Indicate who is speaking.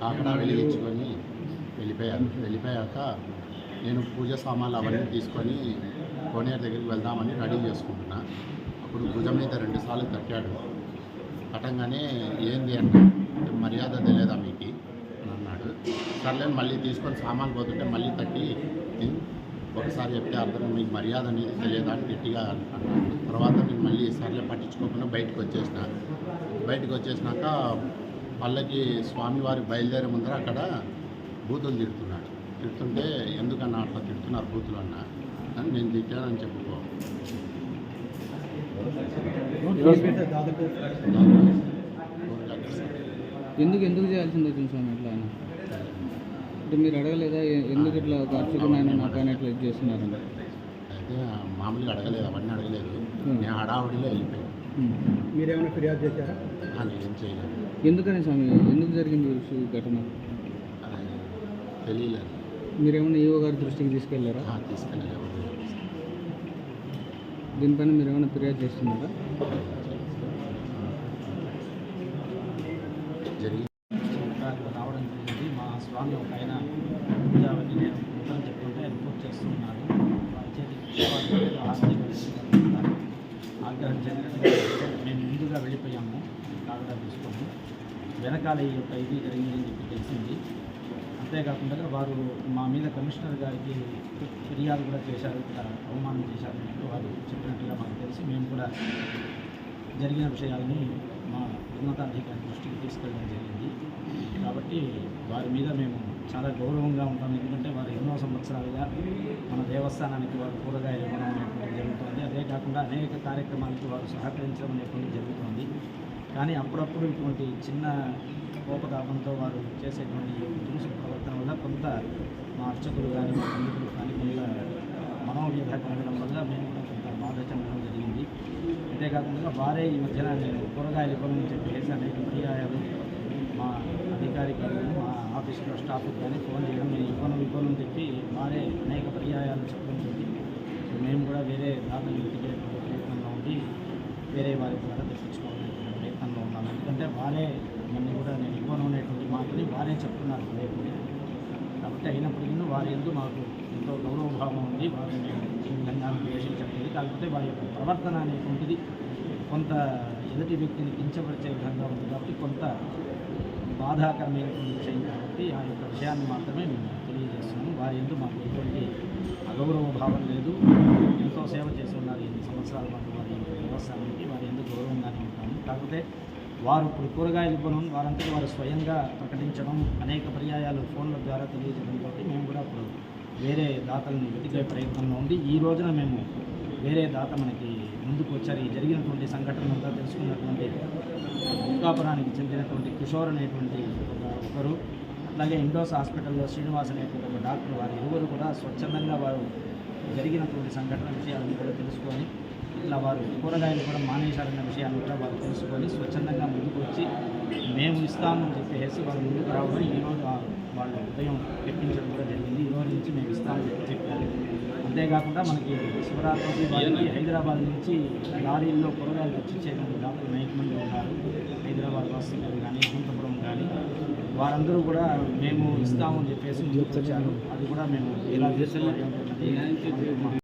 Speaker 1: కాకడా వెలిగించుకొని వెళ్ళిపోయారు వెళ్ళిపోయాక నేను పూజ సామాన్లు అవన్నీ తీసుకొని కోనేరు దగ్గరికి వెళ్దామని రెడీ చేసుకుంటున్నా. అప్పుడు భుజం మీద రెండుసార్లు తట్టాడు. కట్టంగానే ఏంది అంటే మర్యాద తెలియదా మీకు? అని అన్నాడు. సర్లే మళ్ళీ తీసుకొని సామాన్లు పోతుంటే మళ్ళీ తట్టి ఒకసారి చెప్తే అర్థం మీకు మర్యాద అనేది తెలియదా? అని గట్టిగా అన్నాడు. తర్వాత నేను మళ్ళీ సర్లే పట్టించుకోకుండా బయటకు వచ్చేసిన. బయటకు వచ్చేసినాక పల్లకి స్వామివారి బయలుదేరే ముందర అక్కడ బూతులు తిడుతున్నాడు. తిడుతుంటే ఎందుకన్నా అట్లా తిడుతున్నారు బూతులు అన్న? అని నేను తిట్టానని చెప్పుకో.
Speaker 2: ఎందుకు ఎందుకు చేయాల్సింది వచ్చింది స్వామి ఇట్లా ఆయన అంటే మీరు అడగలేదా? ఎందుకు ఇట్లా ఒక అర్చకుడు ఆయన నా పైన ఇట్లా ఇది చేస్తున్నారని?
Speaker 1: అయితే మామూలుగా అడగలేదు అవన్నీ అడగలేదు. నేను హడావుడిలో వెళ్ళిపోయాను.
Speaker 3: మీరేమైనా ఫిర్యాదు చేశారా?
Speaker 1: నేనేం చేయలేదు.
Speaker 2: ఎందుకని స్వామి? ఎందుకు జరిగింది ఈ ఘటన?
Speaker 1: తెలియలేదు.
Speaker 2: మీరేమైనా ఈవో గారి దృష్టికి
Speaker 1: తీసుకెళ్ళారా? తీసుకెళ్ళలేదు
Speaker 2: దీనిపైన మీరు ఏమైనా ఫిర్యాదు చేస్తున్నారా?
Speaker 1: జరిగి
Speaker 4: రావడం జరిగింది. మా స్వామి ఒక ఆయన పూజ అవన్నీ నేను మేము వెళ్ళిపోయాము. కాగడా తీసుకొని వెనకాల ఈ యొక్క ఇది జరిగిందని చెప్పి తెలిసింది. అంతేకాకుండా వారు మా మీద కమిషనర్ గారికి ఫిర్యాదు కూడా చేశారు. అవమానం చేశారు అన్నట్టు వారు చెప్పినట్టుగా మాకు తెలిసి మేము కూడా జరిగిన విషయాలని మా ఉన్నతాధికారి దృష్టికి తీసుకెళ్ళడం జరిగింది. కాబట్టి వారి మీద మేము చాలా గౌరవంగా ఉంటాం. ఎందుకంటే సంవత్సరాలుగా మన దేవస్థానానికి వారు కూరగాయలు ఇవ్వడం అనేటువంటి జరుగుతుంది. అదే కాకుండా అనేక కార్యక్రమాలకు వారు సహకరించడం అనేటువంటి జరుగుతుంది. కానీ అప్పుడప్పుడు ఇటువంటి చిన్న కోపతాపంతో వారు చేసేటువంటి దురుసు ప్రవర్తన వల్ల కొంత మా అర్చకులు కానీ మా పండితులు కానీ కొంత మనోవ్యధ కలగడం వల్ల మేము కూడా కొంత బాధ చెందడం జరిగింది. అంతేకాకుండా వారే ఈ మధ్యన నేను కూరగాయలు ఇవ్వమని చెప్పేసి అనేక పర్యాయాలు మా అధికారికి మా ఆఫీసులో స్టాఫ్కి కానీ ఫోన్ చేయడం మనం ఇవ్వను చెప్పి వారే అనేక పర్యాయాలు చెప్పడం జరిగింది సో మేము కూడా వేరే దాతలు వెతికే ప్రయత్నంలో ఉండి వేరే వారి ద్వారా తెప్పించుకోవాలనే ప్రయత్నంలో ఉన్నాము. ఎందుకంటే వారే నన్ను కూడా నేను ఇవ్వను అనేటువంటి మాటని వారే చెప్తున్నారు లేకుండా కాబట్టి అయినప్పటికీ వారి ఎందు మాకు ఎంతో గౌరవభావం ఉంది. వారిని ఈ విధంగా ద్వేషించట్లేదు కాకపోతే వారి యొక్క ప్రవర్తన అనేటువంటిది కొంత ఎదుటి వ్యక్తిని కించపరిచే విధంగా ఉంది. కాబట్టి కొంత బాధాకరమైనటువంటి విషయం కాబట్టి ఆ యొక్క విషయాన్ని మాత్రమే మేము తెలియజేస్తున్నాము వారి ఎందుకు మాకు ఎటువంటి అగౌరవ భావం లేదు. ఎంతో సేవ చేసి ఉన్నారు. ఎన్ని సంవత్సరాల పాటు వారి యొక్క వ్యవస్థానానికి వారి ఎందుకు గౌరవంగానే ఉంటాము. కాకపోతే వారు ఇప్పుడు కూరగాయలు ఇవ్వడం వారంతా వారు స్వయంగా ప్రకటించడం అనేక పర్యాయాలు ఫోన్ల ద్వారా తెలియజేయడం కాబట్టి మేము కూడా ఇప్పుడు వేరే దాతలను వెతికే ప్రయత్నంలో ఉంది ఈ రోజున మేము వేరే దాత మనకి ముందుకు వచ్చారు. ఈ జరిగినటువంటి సంఘటన అంతా తెలుసుకున్నటువంటి ముక్కాపురానికి చెందినటువంటి కిషోర్ అనేటువంటి ఒకరు అలాగే ఇండోస్ హాస్పిటల్లో శ్రీనివాస్ అనేటువంటి ఒక డాక్టర్ వారు ఇరువురు కూడా స్వచ్ఛందంగా వారు జరిగినటువంటి సంఘటన విషయాలను కూడా తెలుసుకొని ఇట్లా వారు కూరగాయలు కూడా మానేశారన్న విషయాన్ని కూడా వారు తెలుసుకొని స్వచ్ఛందంగా ముందుకు వచ్చి మేము ఇస్తామని చెప్పేసి వారు ముందుకు రావడం ఈరోజు ఆ- వాళ్ళు ఉదయం పెట్టించడం కూడా జరిగింది. ఈరోజు నుంచి మేము ఇస్తామని చెప్పి చెప్పారు. అంతేకాకుండా మనకి శివరాత్రి వారికి హైదరాబాద్ నుంచి లారీల్లో కూరగాయలు తెచ్చిచ్చేటువంటి డాక్టర్ అనేక మంది ఉన్నారు హైదరాబాద్ వాసులు కానీ అనంతపురం కానీ వారందరూ కూడా మేము ఇస్తామని చెప్పేసి ముందుకు వచ్చాను అది కూడా మేము ఎలా చేసుకోవాలి